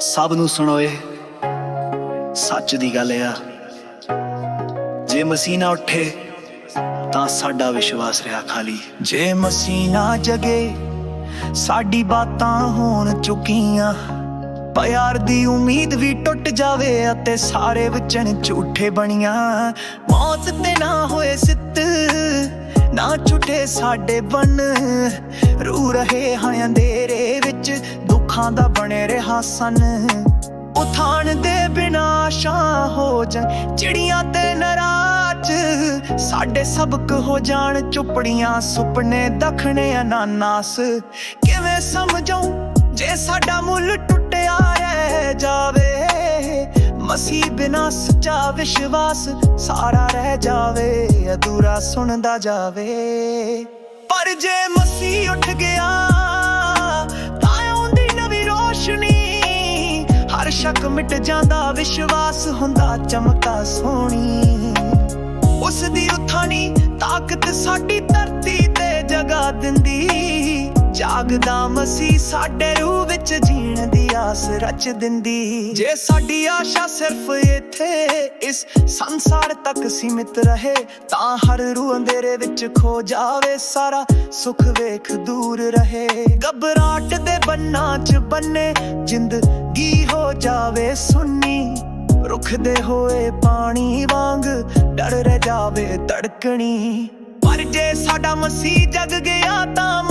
ਸਭ ਨੂੰ ਸੁਣੋਏ। ਸੱਚ ਦੀ ਗੱਲ ਆ, ਜੇ ਮਸੀਹ ਉੱਠੇ, ਤਾਂ ਸਾਡਾ ਵਿਸ਼ਵਾਸ ਰਿਹਾ ਖਾਲੀ। ਜੇ ਮਸੀਹ ਜਗੇ, ਸਾਡੀ ਬਾਤਾਂ ਹੋਣ ਚੁੱਕੀਆਂ। ਪਿਆਰ ਦੀ ਉਮੀਦ ਵੀ ਟੁੱਟ ਜਾਵੇ ਅਤੇ ਸਾਰੇ ਵਚਨ ਝੂਠੇ ਬਣੀਆਂ। ਮੌਤ ਤੇ ਨਾ ਹੋਏ ਸਿੱਤ, ਨਾ ਛੁੱਟੇ ਸਾਡੇ ਬਨ। ਰੂ ਰਹੇ ਹਾਂ ਅੰਧੇਰੇ ਵਿੱਚ ਦੁੱਖਾਂ ਦਾ ਬਣੇ ਰਿਹਾ ਸਨ। ਉਥਾਨ ਦੇ ਬਿਨਾਸ਼ਾਂ ਹੋ ਜਾਣ। ਚਿੜੀਆਂ ਤੇ ਨਰਾਜ, ਸਾਡੇ ਸਬਕ ਹੋ ਜਾਣ। ਚੁੱਪੜੀਆਂ ਸੁਪਨੇ, ਦਖਣੇ ਅਨਾਨਾਸ। ਕਿਵੇਂ ਸਮਝਾਂ ਜੇ ਸਾਡਾ ਮੁੱਲ ਟੁੱਟਿਆ ਰਹਿ ਜਾਵੇ? ਮਸੀਹ ਬਿਨਾ ਸੱਚਾ ਵਿਸ਼ਵਾਸ ਸਾਰਾ ਰਹਿ ਜਾਵੇ, ਅਧੂਰਾ ਸੁਣਦਾ ਜਾਵੇ। ਪਰ ਜੇ ਮਸੀਹ ਉੱਠ ਗਿਆ ਮਿਟ ਜਾਂਦਾ, ਵਿਸ਼ਵਾਸ ਹੁੰਦਾ ਚਮਕਾ ਸੋਹਣੀ। ਉਸ ਦੀ ਉਠਾਣੀ ਤਾਕਤ ਸਾਡੀ ਧਰਤੀ ਤੇ ਜਗਾ ਦਿੰਦੀ। ਜਾਗਦਾ ਮਸੀ ਸਾਡੇ ਰੂਹ ਵਿੱਚ ਜੀਣ ਦੀ ਆਸ ਰਚ ਦਿੰਦੀ। ਜੇ ਸਾਡੀ ਆਸ਼ਾ ਸਿਰਫ ਇੱਥੇ ਇਸ ਸੰਸਾਰ ਤੱਕ ਸੀਮਿਤ ਰਹੇ, ਤਾਂ ਹਰ ਰੂਹ ਅੰਧੇਰੇ ਵਿੱਚ ਖੋ ਜਾਵੇ, ਸਾਰਾ ਸੁਖ ਵੇਖ ਦੂਰ ਰਹੇ। ਘਬਰਾਟ ਦੇ ਬੰਨਾਂ 'ਚ ਬੰਨੇ, ਜ਼ਿੰਦਗੀ ਹੋ ਜਾਵੇ ਸੁੰਨੀ। ਰੁੱਖ ਦੇ ਹੋਏ ਪਾਣੀ ਵਾਂਗ ਡਰ ਰਹਿ ਜਾਵੇ ਧੜਕਣੀ। ਪਰ ਜੇ ਸਾਡਾ ਮਸੀਹ ਜਗ ਗਿਆ ਤਾਂ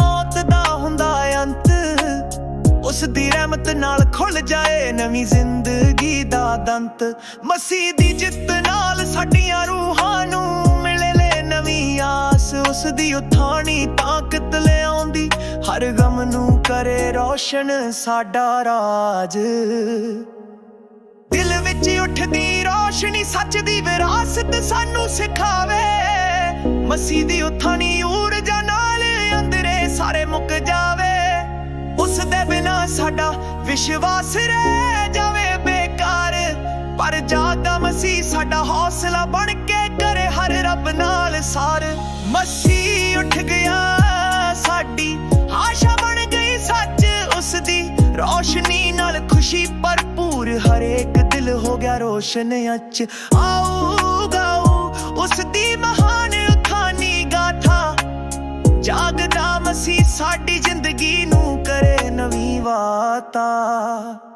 ਉਸ ਦੀ ਰਹਿਮਤ ਨਾਲ ਖੁੱਲ ਜਾਏ ਨਵੀਂ ਜ਼ਿੰਦਗੀ ਦਾ ਦੰਤ। ਮਸੀਹ ਦੀ ਜਿੱਤ ਨਾਲ ਸਾਡੀਆਂ ਰੂਹਾਂ ਨੂੰ ਮਿਲੇ ਲੈ ਨਵੀਂ ਆਸ। ਉਸ ਦੀ ਉਠਾਣੀ ਤਾਕਤ ਲਿਆਉਂਦੀ, ਹਰ ਗਮ ਨੂੰ ਕਰੇ ਰੋਸ਼ਨ ਸਾਡਾ ਰਾਜ। ਦਿਲ ਵਿੱਚ ਉੱਠਦੀ ਰੋਸ਼ਨੀ ਸੱਚ ਦੀ ਵਿਰਾਸਤ ਸਾਨੂੰ ਸਿਖਾਵੇ। ਮਸੀਹ ਦੀ ਉਥਾਣੀ ਊਰਜਾ ਨਾਲ ਅੰਦਰੇ ਸਾਰੇ ਮੁੱਕ ਜਾ ਸਾਡਾ ਵਿਸ਼ਵਾਸ ਰਹਿ ਜਾਵੇ ਬੇਕਾਰ। ਪਰ ਜਾਗਾ ਮਸੀਹ ਸਾਡਾ ਹੌਸਲਾ ਬਣ ਕੇ ਕਰੇ ਹਰ ਰੱਬ ਨਾਲ ਸਾਰ। ਮਸੀਹ ਉੱਠ ਗਿਆ, ਸਾਡੀ ਆਸ਼ਾ ਬਣ ਗਈ ਸੱਚ ਉਸ ਦੀ ਰੋਸ਼ਨੀ ਨਾਲ ਖੁਸ਼ੀ ਭਰਪੂਰ, ਹਰੇਕ ਦਿਲ ਹੋ ਗਿਆ ਰੋਸ਼ਨ ਅੱਜ ਆਓ ਗਾਓ ਉਸ ਦੀ ਮਹਾਨ ਖਾਨੀ ਗਾਥਾ। ਜਾਗਦਾ ਮਸੀਹ ਸਾਡੀ ਜ਼ਿੰਦਗੀ ਨੂੰ ਕਰੇ ਨਵੀਂ ਵਾਤਾ